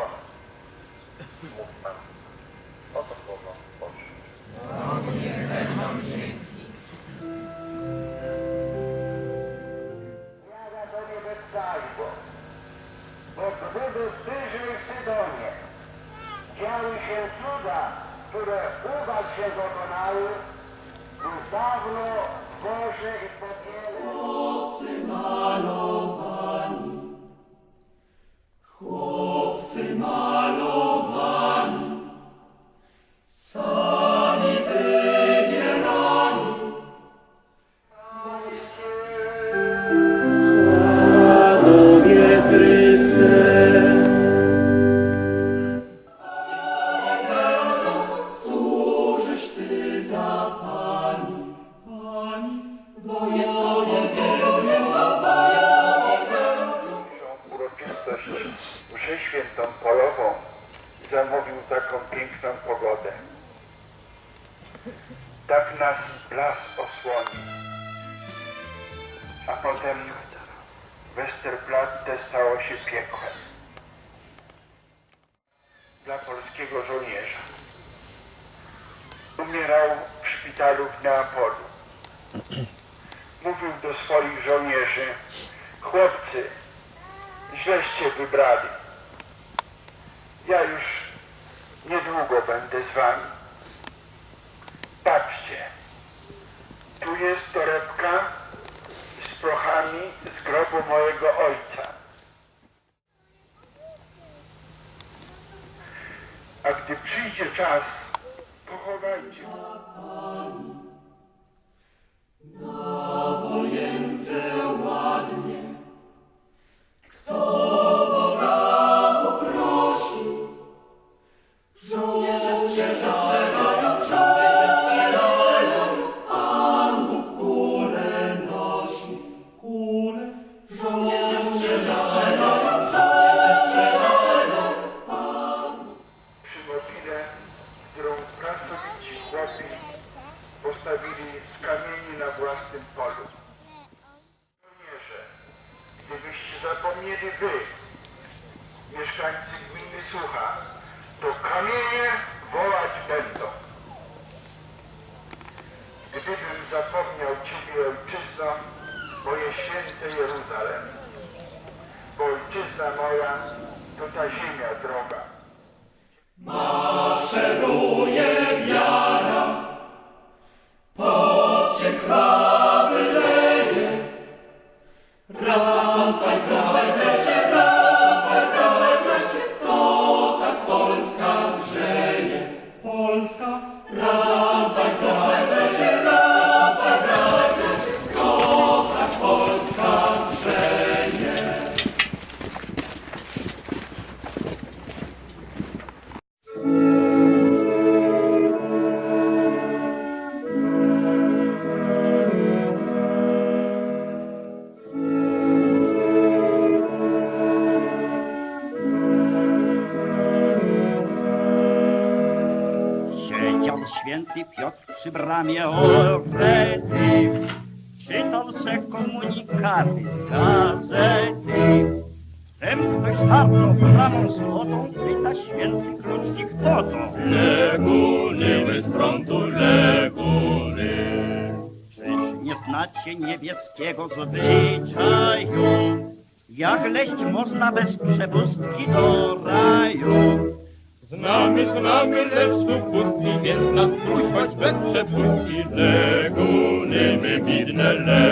koniec. Mów Pan. Dzięki. Bo gdyby bliżej Sydonie działy się cuda, które u was się dokonały, dawno Boże i popielu. Obcy malą. Zamówił taką piękną pogodę. Tak nas blask osłoni. A potem Westerplatte stało się piekłem. Dla polskiego żołnierza. Umierał w szpitalu w Neapolu. Mówił do swoich żołnierzy, chłopcy, źleście wybrali. Ja już niedługo będę z wami. Patrzcie, tu jest torebka z prochami z grobu mojego ojca. A gdy przyjdzie czas, pochowajcie. Chłopi postawili z kamieni na własnym polu. Żołnierze, gdybyście zapomnieli wy, mieszkańcy gminy Sucha, to kamienie wołać będą. Gdybym zapomniał Ciebie, ojczyzno, moje święte Jeruzalem, bo ojczyzna moja to ta ziemia droga. Święty Piotr przy bramie Orlety, czytał se komunikaty z gazety. Wtem ktoś zarnął bramą złotą, pyta święty krótki kto to? Leguny, my z frontu leguny. Czyż nie znacie niebieskiego zwyczaju? Jak leść można bez przepustki do raju? Znamy, znamy, lecz tu pustki, więc nas truźwać bez przepustki. Leguny, my bidne leguny.